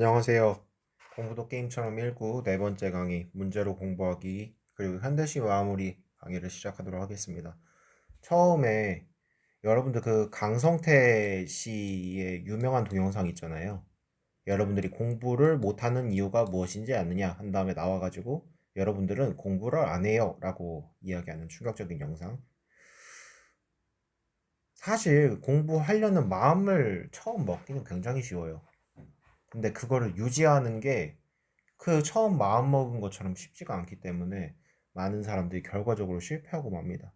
안녕하세요. 공부도 게임처럼 19네 번째 강의 문제로 공부하기 그리고 현대시 마무리 강의를 시작하도록 하겠습니다. 처음에 여러분들 그 강성태 씨의 유명한 동영상 있잖아요. 여러분들이 공부를 못하는 이유가 무엇인지 아느냐 한 다음에 나와가지고 여러분들은 공부를 안 해요 라고 이야기하는 충격적인 영상. 사실 공부하려는 마음을 처음 먹기는 굉장히 쉬워요. 근데 그거를 유지하는 게 그 처음 마음 먹은 것처럼 쉽지가 않기 때문에 많은 사람들이 결과적으로 실패하고 맙니다.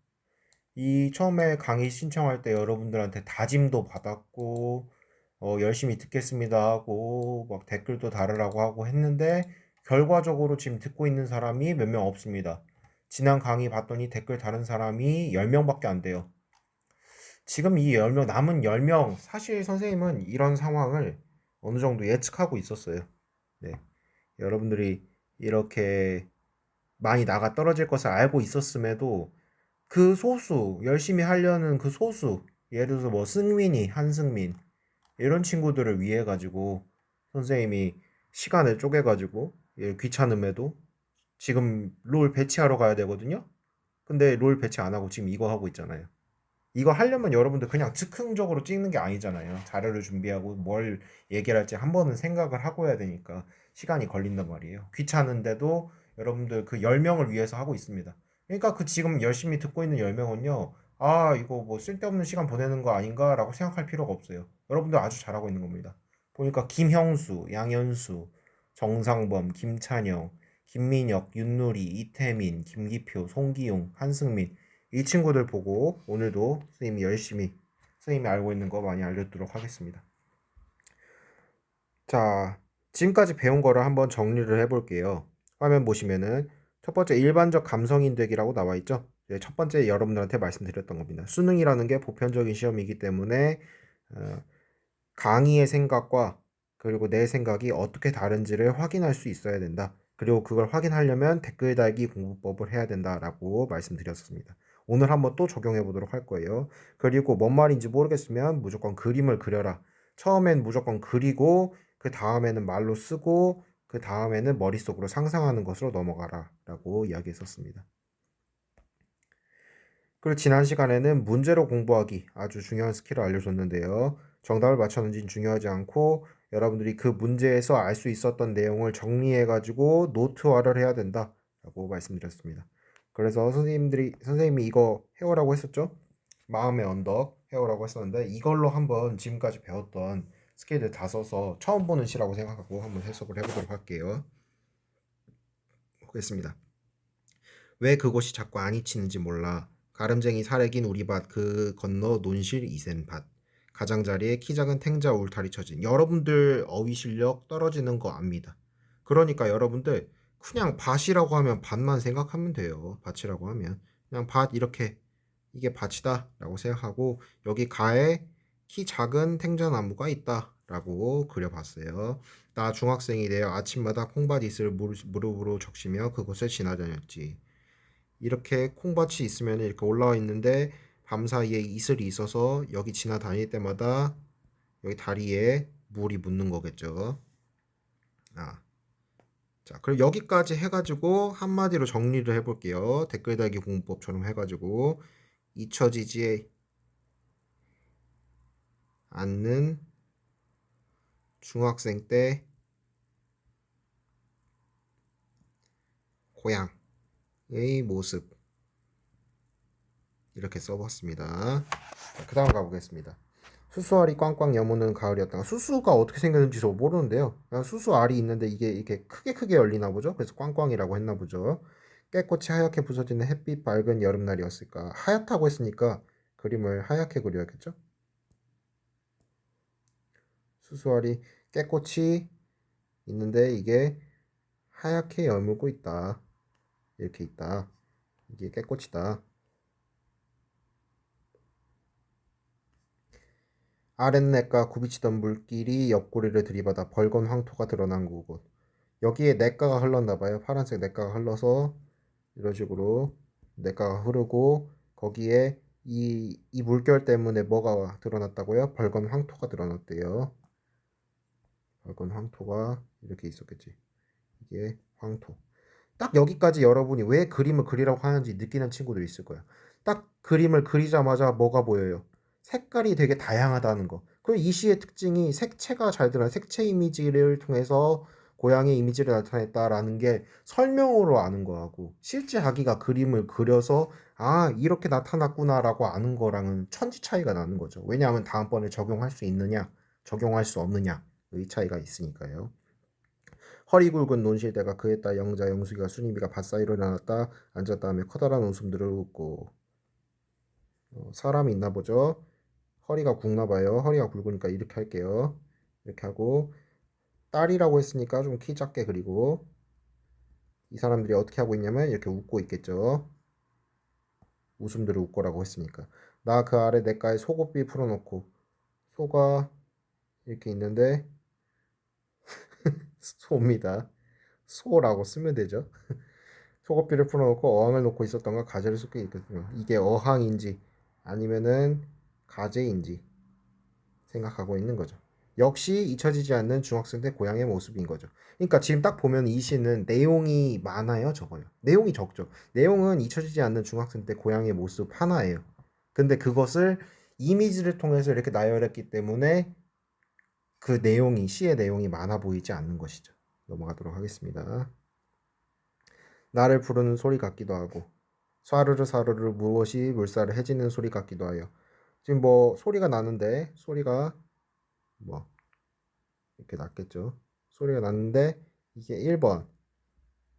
이 처음에 강의 신청할 때 여러분들한테 다짐도 받았고, 어, 열심히 듣겠습니다 하고, 막 댓글도 달으라고 하고 했는데, 결과적으로 지금 듣고 있는 사람이 몇 명 없습니다. 지난 강의 봤더니 댓글 다른 사람이 10명밖에 안 돼요. 지금 이 10명, 남은 10명, 사실 선생님은 이런 상황을 어느 정도 예측하고 있었어요. 네. 여러분들이 이렇게 많이 나가 떨어질 것을 알고 있었음에도 그 소수, 열심히 하려는 그 소수, 예를 들어서 뭐 승민이, 한승민, 이런 친구들을 위해 가지고 선생님이 시간을 쪼개 가지고 예, 귀찮음에도 지금 롤 배치하러 가야 되거든요? 근데 롤 배치 안 하고 지금 이거 하고 있잖아요. 이거 하려면 여러분들 그냥 즉흥적으로 찍는 게 아니잖아요. 자료를 준비하고 뭘 얘기를 할지 한 번은 생각을 하고 해야 되니까 시간이 걸린단 말이에요. 귀찮은데도 여러분들 그 10명을 위해서 하고 있습니다. 그러니까 그 지금 열심히 듣고 있는 10명은요. 아, 이거 뭐 쓸데없는 시간 보내는 거 아닌가라고 생각할 필요가 없어요. 여러분들 아주 잘하고 있는 겁니다. 보니까 김형수, 양현수, 정상범, 김찬영, 김민혁, 윤누리, 이태민, 김기표, 송기용, 한승민 이 친구들 보고 오늘도 선생님이 열심히 선생님이 알고 있는 거 많이 알려드리도록 하겠습니다. 자, 지금까지 배운 거를 한번 정리를 해볼게요. 화면 보시면은 첫 번째 일반적 감성인 되기라고 나와 있죠. 네, 첫 번째 여러분들한테 말씀드렸던 겁니다. 수능이라는 게 보편적인 시험이기 때문에 어, 강의의 생각과 그리고 내 생각이 어떻게 다른지를 확인할 수 있어야 된다. 그리고 그걸 확인하려면 댓글 달기 공부법을 해야 된다라고 말씀드렸습니다. 오늘 한번 또 적용해 보도록 할 거예요. 그리고 뭔 말인지 모르겠으면 무조건 그림을 그려라. 처음엔 무조건 그리고 그 다음에는 말로 쓰고 그 다음에는 머릿속으로 상상하는 것으로 넘어가라 라고 이야기했었습니다. 그리고 지난 시간에는 문제로 공부하기 아주 중요한 스킬을 알려줬는데요. 정답을 맞췄는지는 중요하지 않고 여러분들이 그 문제에서 알 수 있었던 내용을 정리해가지고 노트화를 해야 된다라고 말씀드렸습니다. 그래서 선생님들이 선생님이 이거 해오라고 했었죠? 마음의 언덕 해오라고 했었는데 이걸로 한번 지금까지 배웠던 스킬들 다 써서 처음 보는 시라고 생각하고 한번 해석을 해보도록 할게요. 보겠습니다. 왜 그곳이 자꾸 안 잊히는지 몰라. 가름쟁이 사래긴 우리 밭 그 건너 논실 이센 밭 가장자리에 키 작은 탱자 울타리 쳐진 여러분들 어휘 실력 떨어지는 거 압니다. 그러니까 여러분들 그냥 밭이라고 하면 밭만 생각하면 돼요. 밭이라고 하면 그냥 밭 이렇게 이게 밭이다 라고 생각하고 여기 가에 키 작은 탱자나무가 있다 라고 그려봤어요. 나 중학생이 되어 아침마다 콩밭 이슬 무릎으로 적시며 그곳을 지나다녔지. 이렇게 콩밭이 있으면 이렇게 올라와 있는데 밤 사이에 이슬이 있어서 여기 지나다닐 때마다 여기 다리에 물이 묻는 거겠죠. 아. 자, 그럼 여기까지 해가지고 한마디로 정리를 해볼게요. 댓글 달기 공부법처럼 해가지고 잊혀지지 않는 중학생 때 고향의 모습 이렇게 써봤습니다. 그 다음 가보겠습니다. 수수알이 꽝꽝 여무는 가을이었다가 수수가 어떻게 생겼는지 저 모르는데요. 그냥 수수알이 있는데 이게 이렇게 크게 크게 열리나 보죠. 그래서 꽝꽝이라고 했나 보죠. 깨꽃이 하얗게 부서지는 햇빛 밝은 여름날이었을까. 하얗다고 했으니까 그림을 하얗게 그려야겠죠. 수수알이 깨꽃이 있는데 이게 하얗게 여물고 있다. 이렇게 있다. 이게 깨꽃이다. 아랫내가 굽이치던 물길이 옆구리를 들이받아 벌건 황토가 드러난 곳. 여기에 냇가가 흘렀나 봐요. 파란색 냇가가 흘러서 이런 식으로 냇가가 흐르고 거기에 이, 이 물결 때문에 뭐가 드러났다고요? 벌건 황토가 드러났대요. 건 황토가 이렇게 있었겠지. 이게 황토. 딱 여기까지 여러분이 왜 그림을 그리라고 하는지 느끼는 친구들 있을 거야. 딱 그림을 그리자마자 뭐가 보여요? 색깔이 되게 다양하다는 거. 그리고 이 시의 특징이 색채가 잘 들어요. 색채 이미지를 통해서 고양이 이미지를 나타냈다라는 게 설명으로 아는 거하고 실제 자기가 그림을 그려서 아 이렇게 나타났구나라고 아는 거랑은 천지 차이가 나는 거죠. 왜냐하면 다음번에 적용할 수 있느냐 적용할 수 없느냐의 차이가 있으니까요. 허리 굵은 논실대가 그에 따 영자 영숙이가 순이비가 밭사이로 일어났다 앉았다 하며 커다란 웃음들을 웃고 어, 사람이 있나 보죠. 허리가 굵나 봐요. 허리가 굵으니까 이렇게 할게요. 이렇게 하고 딸이라고 했으니까 좀 키 작게 그리고 이 사람들이 어떻게 하고 있냐면 이렇게 웃고 있겠죠. 웃음들을 웃고라고 했으니까 나 그 아래 내가에 소고삐 풀어놓고 소가 이렇게 있는데 소입니다. 소라고 쓰면 되죠. 소고삐를 풀어놓고 어항을 놓고 있었던가 가재를 쏟게 있거든요. 이게 어항인지 아니면은 가재인지 생각하고 있는 거죠. 역시 잊혀지지 않는 중학생 때 고향의 모습인 거죠. 그러니까 지금 딱 보면 이 시는 내용이 많아요, 적어요. 내용이 적죠. 내용은 잊혀지지 않는 중학생 때 고향의 모습 하나예요. 근데 그것을 이미지를 통해서 이렇게 나열했기 때문에 그 내용이 시의 내용이 많아 보이지 않는 것이죠. 넘어가도록 하겠습니다. 나를 부르는 소리 같기도 하고 사르르 사르르 무엇이 물살을 해지는 소리 같기도 하여 지금 뭐 소리가 나는데 소리가 뭐 이렇게 났겠죠. 소리가 났는데 이게 1번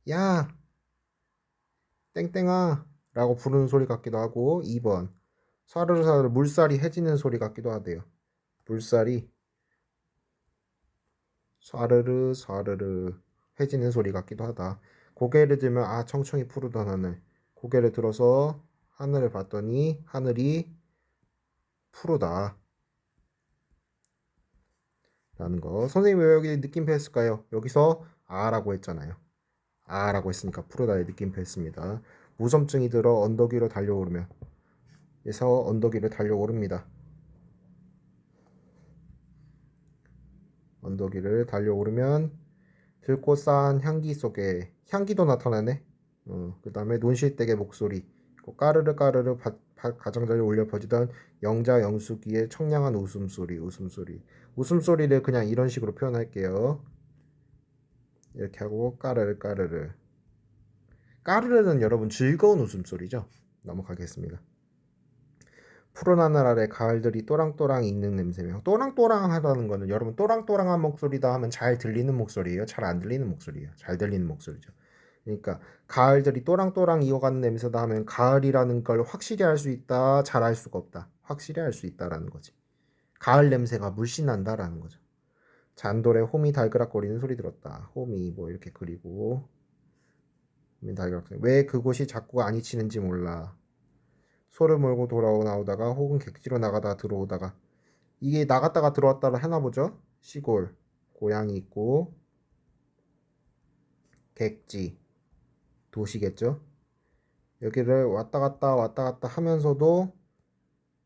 야 땡땡아 라고 부르는 소리 같기도 하고 2번 사르르 사르르 물살이 해지는 소리 같기도 하대요. 물살이 사르르 사르르 해지는 소리 같기도 하다. 고개를 들면 아 청청이 푸르던 하늘. 고개를 들어서 하늘을 봤더니 하늘이 푸르다. 라는 거. 선생님 왜 여기 느낌표 했을까요? 여기서 아라고 했잖아요. 아라고 했으니까 푸르다의 느낌표 했습니다. 무섬증이 들어 언덕 위로 달려오르면 그래서 언덕 위를 달려오릅니다. 언덕 위를 달려오르면 쌓은 향기 속에 향기도 나타나네. 어, 그 다음에 논실댁의 목소리, 그 까르르 까르르 바, 바, 가장자리 올려 퍼지던 영자 영숙이의 청량한 웃음소리, 웃음소리. 웃음소리를 그냥 이런 식으로 표현할게요. 이렇게 하고 까르르 까르르. 까르르는 여러분 즐거운 웃음소리죠. 넘어가겠습니다. 푸른 하늘 아래 가을들이 또랑또랑 익는 냄새며 또랑또랑 하다는 거는 여러분 또랑또랑한 목소리다 하면 잘 들리는 목소리예요. 잘 안 들리는 목소리예요. 잘 들리는 목소리죠. 그러니까 가을들이 또랑또랑 익어가는 냄새다 하면 가을이라는 걸 확실히 알 수 있다, 잘 알 수가 없다. 확실히 알 수 있다라는 거지. 가을 냄새가 물씬 난다라는 거죠. 잔돌에 홈이 달그락거리는 소리 들었다. 홈이 뭐 이렇게 그리고. 왜 그곳이 자꾸 아니치는지 몰라. 소를 몰고 돌아오 나오다가 혹은 객지로 나가다 들어오다가 이게 나갔다가 들어왔다를 하나 보죠. 시골 고향이 있고 객지 도시겠죠. 여기를 왔다 갔다 왔다 갔다 하면서도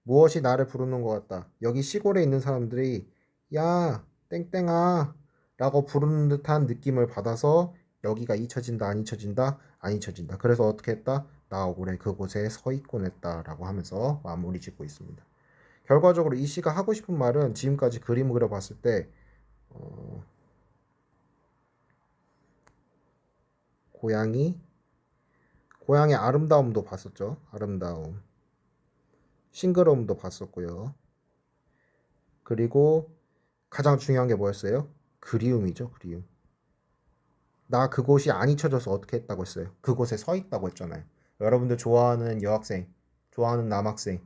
무엇이 나를 부르는 것 같다. 여기 시골에 있는 사람들이 야 땡땡아 라고 부르는 듯한 느낌을 받아서 여기가 잊혀진다 안 잊혀진다 안 잊혀진다. 그래서 어떻게 했다? 나 억울해 그곳에 서 있곤 했다라고 하면서 마무리 짓고 있습니다. 결과적으로 이 시가 하고 싶은 말은 지금까지 그림을 그려봤을 때 어, 고양이 고양이 아름다움도 봤었죠. 아름다움 싱그러움도 봤었고요. 그리고 가장 중요한 게 뭐였어요? 그리움이죠. 그리움. 나 그곳이 안 잊혀져서 어떻게 했다고 했어요? 그곳에 서 있다고 했잖아요. 여러분들 좋아하는 여학생, 좋아하는 남학생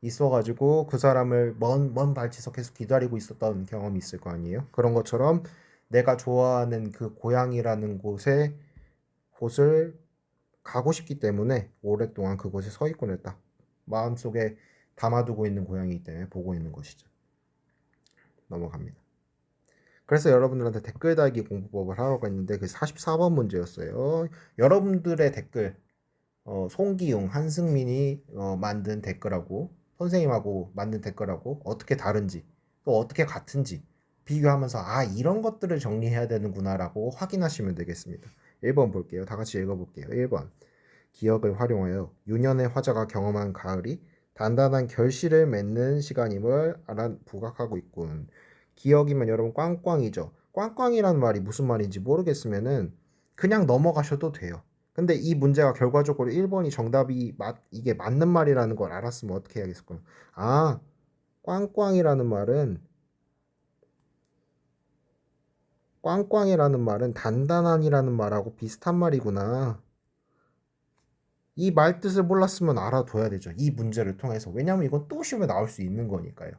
있어가지고 그 사람을 먼, 먼 발치석에서 기다리고 있었던 경험이 있을 거 아니에요? 그런 것처럼 내가 좋아하는 그 고향이라는 곳에 곳을 가고 싶기 때문에 오랫동안 그곳에 서 있곤 했다. 마음속에 담아두고 있는 고향이기 때문에 보고 있는 것이죠. 넘어갑니다. 그래서 여러분들한테 댓글 달기 공부법을 하라고 했는데 그 44번 문제였어요. 여러분들의 댓글 어, 송기용, 한승민이 어, 만든 댓글하고 선생님하고 만든 댓글하고 어떻게 다른지 또 어떻게 같은지 비교하면서 아 이런 것들을 정리해야 되는구나라고 확인하시면 되겠습니다. 1번 볼게요. 다 같이 읽어볼게요. 1번 기억을 활용하여 유년의 화자가 경험한 가을이 단단한 결실을 맺는 시간임을 알아 부각하고 있군. 기억이면 여러분 꽝꽝이죠. 꽝꽝이란 말이 무슨 말인지 모르겠으면은 그냥 넘어가셔도 돼요. 근데 이 문제가 결과적으로 1번이 정답이 맞 이게 맞는 말이라는 걸 알았으면 어떻게 해야겠을까요? 아, 꽝꽝이라는 말은 꽝꽝이라는 말은 단단한이라는 말하고 비슷한 말이구나. 이 말 뜻을 몰랐으면 알아둬야 되죠. 이 문제를 통해서. 왜냐면 이건 또 시험에 나올 수 있는 거니까요.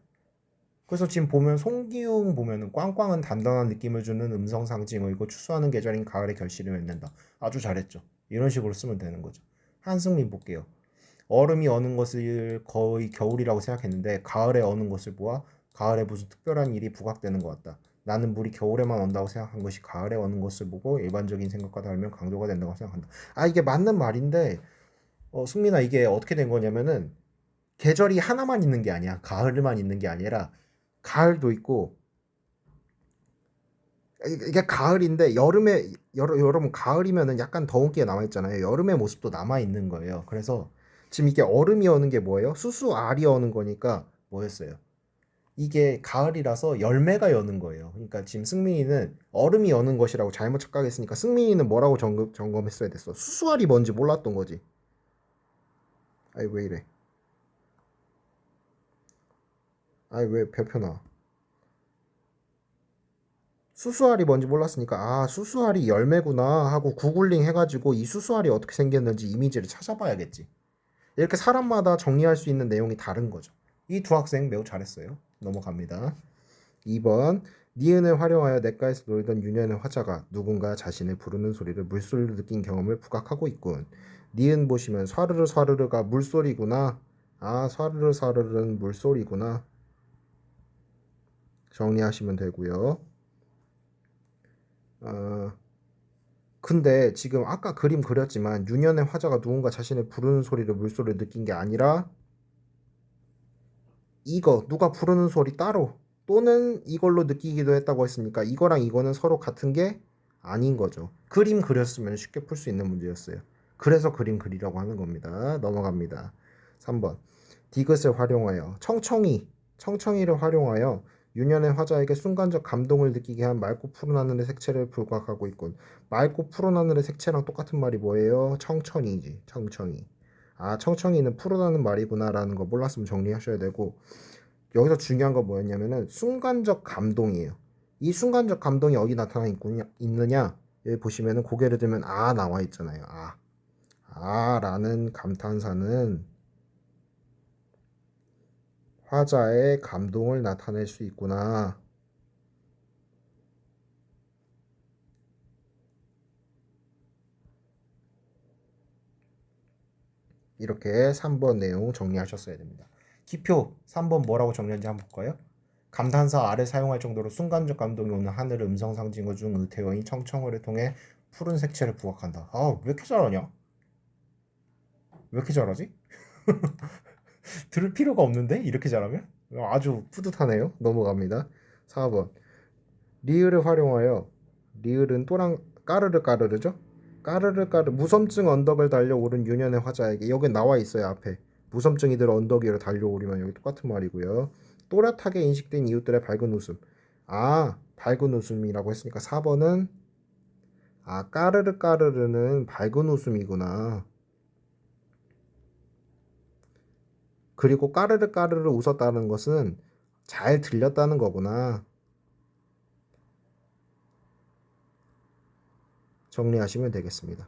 그래서 지금 보면 송기웅 보면은 꽝꽝은 단단한 느낌을 주는 음성 상징어이고 추수하는 계절인 가을에 결실을 맺는다. 아주 잘했죠. 이런 식으로 쓰면 되는 거죠. 한승민 볼게요. 얼음이 어는 것을 거의 겨울이라고 생각했는데 가을에 어는 것을 보아 가을에 무슨 특별한 일이 부각되는 것 같다. 나는 물이 겨울에만 온다고 생각한 것이 가을에 오는 것을 보고 일반적인 생각과 다르면 강조가 된다고 생각한다. 아 이게 맞는 말인데 어, 승민아 이게 어떻게 된 거냐면은 계절이 하나만 있는 게 아니야. 가을만 있는 게 아니라 가을도 있고 이- 이게 가을인데 여름에 여러, 여러분 가을이면은 약간 더운 게 남아 있잖아요. 여름의 모습도 남아 있는 거예요. 그래서 지금 이게 얼음이 오는 게 뭐예요? 수수 알이 오는 거니까 뭐였어요? 이게 가을이라서 열매가 여는 거예요. 그러니까 지금 승민이는 얼음이 여는 것이라고 잘못 착각했으니까 승민이는 뭐라고 점검, 점검했어야 됐어? 수수알이 뭔지 몰랐던 거지. 아이 왜 이래? 아이 왜 별표 나와? 수수알이 뭔지 몰랐으니까 아 수수알이 열매구나 하고 구글링 해가지고 이 수수알이 어떻게 생겼는지 이미지를 찾아봐야겠지. 이렇게 사람마다 정리할 수 있는 내용이 다른 거죠. 이 두 학생 매우 잘했어요. 넘어갑니다. 2번 니은을 활용하여 냇가에서 놀던 유년의 화자가 누군가 자신을 부르는 소리를 물소리로 느낀 경험을 부각하고 있군. 니은 보시면 스와르르 스와르르가 물소리구나. 아 스와르르 스와르르는 물소리구나. 정리하시면 되고요. 어, 근데 지금 아까 그림 그렸지만 유년의 화자가 누군가 자신을 부르는 소리를 물소리를 느낀 게 아니라 이거 누가 부르는 소리 따로 또는 이걸로 느끼기도 했다고 했으니까 이거랑 이거는 서로 같은 게 아닌 거죠. 그림 그렸으면 쉽게 풀 수 있는 문제였어요. 그래서 그림 그리라고 하는 겁니다. 넘어갑니다. 3번 디귿을 활용하여 청청이 청청이를 활용하여 유년의 화자에게 순간적 감동을 느끼게 한 맑고 푸른 하늘의 색채를 부각하고 있군. 맑고 푸른 하늘의 색채랑 똑같은 말이 뭐예요? 청청이지. 청청이. 아, 청청이는 푸르다는 말이구나라는 거 몰랐으면 정리하셔야 되고 여기서 중요한 거 뭐였냐면은 순간적 감동이에요. 이 순간적 감동이 어디 나타나 있느냐? 여기 보시면은 고개를 들면 아 나와 있잖아요. 아. 아라는 감탄사는 화자의 감동을 나타낼 수 있구나. 이렇게 3번 내용 정리하셨어야 됩니다. 기표 3번 뭐라고 정리한지 한번 볼까요? 감탄사 아래 사용할 정도로 순간적 감동이 오는 하늘의 음성 상징어 중 의태어인 청청어를 통해 푸른 색채를 부각한다. 아, 왜 이렇게 잘하냐? 왜 이렇게 잘하지? 들을 필요가 없는데 이렇게 잘하면 아주 뿌듯하네요. 넘어갑니다. 4번 리을을 활용하여 리을은 또랑 까르르 까르르죠? 까르르 까르 무섬증 언덕을 달려오른 유년의 화자에게 여기 나와 있어요 앞에 무섬증이 들어 언덕 위로 달려오르면 여기 똑같은 말이고요. 또렷하게 인식된 이웃들의 밝은 웃음. 아 밝은 웃음이라고 했으니까 4번은 아 까르르 까르르는 밝은 웃음이구나. 그리고 까르르 까르르 웃었다는 것은 잘 들렸다는 거구나. 정리하시면 되겠습니다.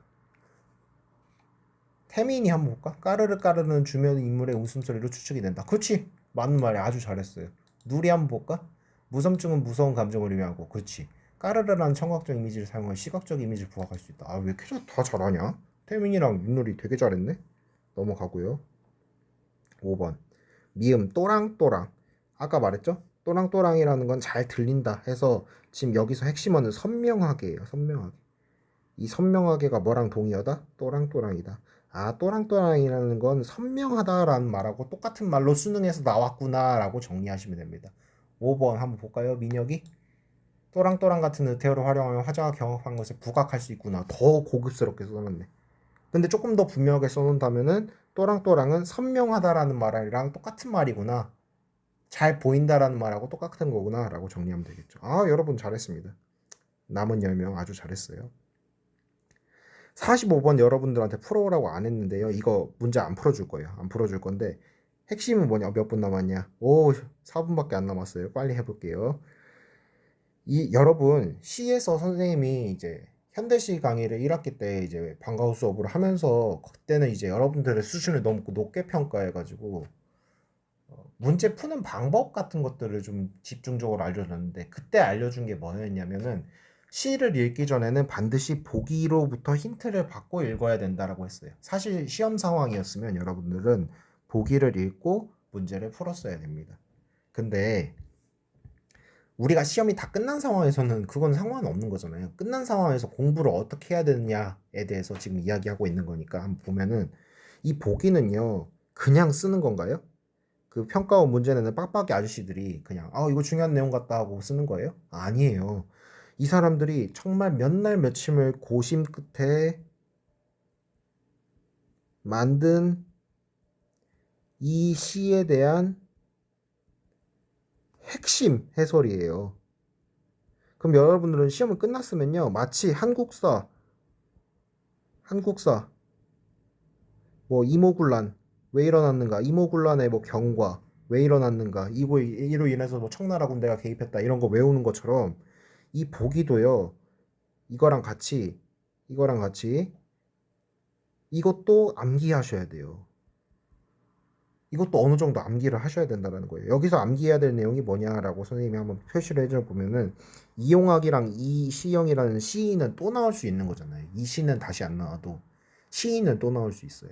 태민이 한번 볼까? 까르르 까르르는 주변 인물의 웃음소리로 추측이 된다. 그렇지. 맞는 말이 아주 잘했어요. 누리 한번 볼까? 무섬증은 무서운 감정을 의미하고 그렇지. 까르르라는 청각적 이미지를 사용해 시각적 이미지를 부각할 수 있다. 아 왜 이렇게 잘- 다 잘하냐? 태민이랑 윷놀이 되게 잘했네. 넘어가고요. 5번 미음 또랑또랑 아까 말했죠? 또랑또랑이라는 건 잘 들린다 해서 지금 여기서 핵심어는 선명하게 예요. 선명하게. 이 선명하게가 뭐랑 동의어다? 또랑또랑이다. 아 또랑또랑이라는 건 선명하다라는 말하고 똑같은 말로 수능에서 나왔구나라고 정리하시면 됩니다. 5번 한번 볼까요? 민혁이 또랑또랑 같은 의태어를 활용하면 화자가 경험한 것을 부각할 수 있구나. 더 고급스럽게 써놨네. 근데 조금 더 분명하게 써놓는다면은 또랑또랑은 선명하다라는 말이랑 똑같은 말이구나. 잘 보인다라는 말하고 똑같은 거구나라고 정리하면 되겠죠. 아 여러분 잘했습니다. 남은 10명 아주 잘했어요. 45번 여러분들한테 풀어오라고 안 했는데요. 이거 문제 안 풀어줄 거예요. 안 풀어줄 건데 핵심은 뭐냐? 몇 분 남았냐? 오 4분밖에 안 남았어요. 빨리 해볼게요. 이 여러분 C에서 선생님이 이제 현대시 강의를 1학기 때 이제 방과후 수업을 하면서 그때는 이제 여러분들의 수준을 너무 높게 평가해가지고 어, 문제 푸는 방법 같은 것들을 좀 집중적으로 알려줬는데 그때 알려준 게 뭐였냐면은 시를 읽기 전에는 반드시 보기로부터 힌트를 받고 읽어야 된다라고 했어요. 사실 시험 상황이었으면 여러분들은 보기를 읽고 문제를 풀었어야 됩니다. 근데 우리가 시험이 다 끝난 상황에서는 그건 상관없는 거잖아요. 끝난 상황에서 공부를 어떻게 해야 되느냐에 대해서 지금 이야기하고 있는 거니까 한번 보면은 이 보기는요 그냥 쓰는 건가요? 그 평가원 문제 내는 빡빡이 아저씨들이 그냥 아 이거 중요한 내용 같다 하고 쓰는 거예요? 아니에요. 이 사람들이 정말 몇 날 며칠을 고심 끝에 만든 이 시에 대한 핵심 해설이에요. 그럼 여러분들은 시험이 끝났으면요. 마치 한국사, 한국사, 뭐 이모군란 왜 일어났는가, 이모군란의 뭐 경과 왜 일어났는가, 이거 이로 인해서 뭐 청나라 군대가 개입했다 이런 거 외우는 것처럼 이 보기도요. 이거랑 같이 이거랑 같이 이것도 암기하셔야 돼요. 이것도 어느 정도 암기를 하셔야 된다는 거예요. 여기서 암기해야 될 내용이 뭐냐라고 선생님이 한번 표시를 해줘 보면은 이용학이랑 이시영이라는 시인은 또 나올 수 있는 거잖아요. 이 시는 다시 안 나와도 시인은 또 나올 수 있어요.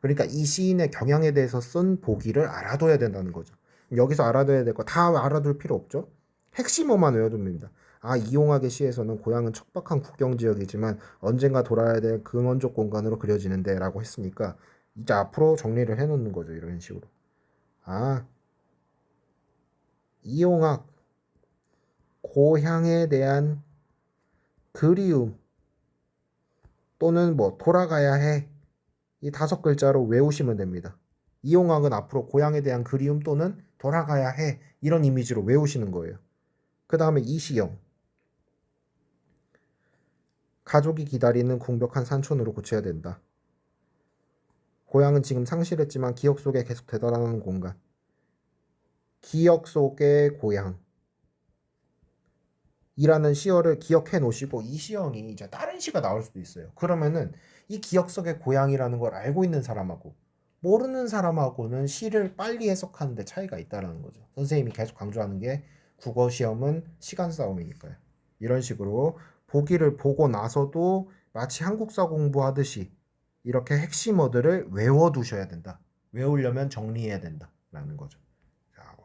그러니까 이 시인의 경향에 대해서 쓴 보기를 알아둬야 된다는 거죠. 여기서 알아둬야 될 거 다 알아둘 필요 없죠. 핵심어만 외워두면 됩니다. 아 이용학의 시에서는 고향은 척박한 국경 지역이지만 언젠가 돌아야 될 근원적 공간으로 그려지는데라고 했으니까 이제 앞으로 정리를 해놓는 거죠 이런 식으로. 아 이용학 고향에 대한 그리움 또는 뭐 돌아가야 해. 이 다섯 글자로 외우시면 됩니다. 이용학은 앞으로 고향에 대한 그리움 또는 돌아가야 해. 이런 이미지로 외우시는 거예요. 그 다음에 이시영 가족이 기다리는 궁벽한 산촌으로 고쳐야 된다. 고향은 지금 상실했지만 기억 속에 계속 되살아나는 공간. 기억 속의 고향. 이라는 시어를 기억해 놓으시고 이 시형이 이제 다른 시가 나올 수도 있어요. 그러면은 이 기억 속의 고향이라는 걸 알고 있는 사람하고 모르는 사람하고는 시를 빨리 해석하는데 차이가 있다라는 거죠. 선생님이 계속 강조하는 게 국어 시험은 시간 싸움이니까요. 이런 식으로 보기를 보고 나서도 마치 한국사 공부하듯이 이렇게 핵심어들을 외워두셔야 된다. 외우려면 정리해야 된다라는 거죠. 자,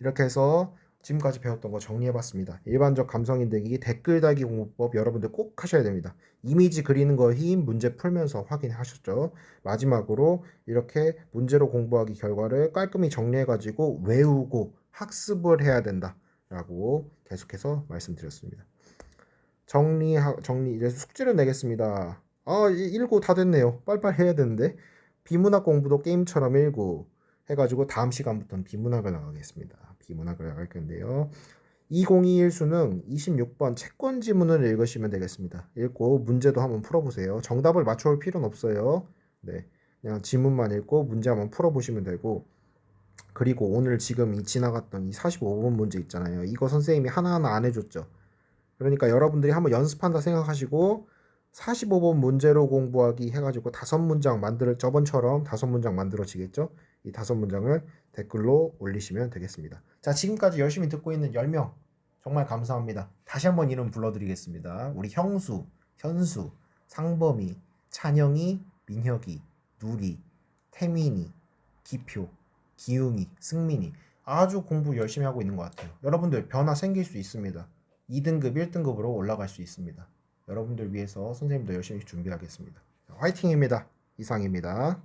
이렇게 해서 지금까지 배웠던 거 정리해봤습니다. 일반적 감성인대기 댓글 달기 공부법 여러분들 꼭 하셔야 됩니다. 이미지 그리는 거 힘 문제 풀면서 확인하셨죠. 마지막으로 이렇게 문제로 공부하기 결과를 깔끔히 정리해가지고 외우고 학습을 해야 된다라고 계속해서 말씀드렸습니다. 정리 정리 이제 숙제를 내겠습니다. 아, 일고 다 됐네요. 빨리빨리 해야 되는데 비문학 공부도 게임처럼 일고 해가지고 다음 시간부터는 비문학을 나가겠습니다. 비문학을 나갈 건데요. 2021 수능 26번 채권 지문을 읽으시면 되겠습니다. 읽고 문제도 한번 풀어보세요. 정답을 맞춰올 필요는 없어요. 네, 그냥 지문만 읽고 문제 한번 풀어보시면 되고 그리고 오늘 지금 이 지나갔던 이 45번 문제 있잖아요. 이거 선생님이 하나하나 안 해줬죠. 그러니까 여러분들이 한번 연습한다 생각하시고 45번 문제로 공부하기 해가지고 다섯 문장 만들 저번처럼 다섯 문장 만들어지겠죠? 이 다섯 문장을 댓글로 올리시면 되겠습니다. 자, 지금까지 열심히 듣고 있는 10명 정말 감사합니다. 다시 한번 이름 불러드리겠습니다. 우리 형수, 현수, 상범이, 찬영이, 민혁이, 누리, 태민이, 기표, 기웅이, 승민이 아주 공부 열심히 하고 있는 것 같아요. 여러분들 변화 생길 수 있습니다. 2등급, 1등급으로 올라갈 수 있습니다. 여러분들 위해서 선생님도 열심히 준비하겠습니다. 화이팅입니다. 이상입니다.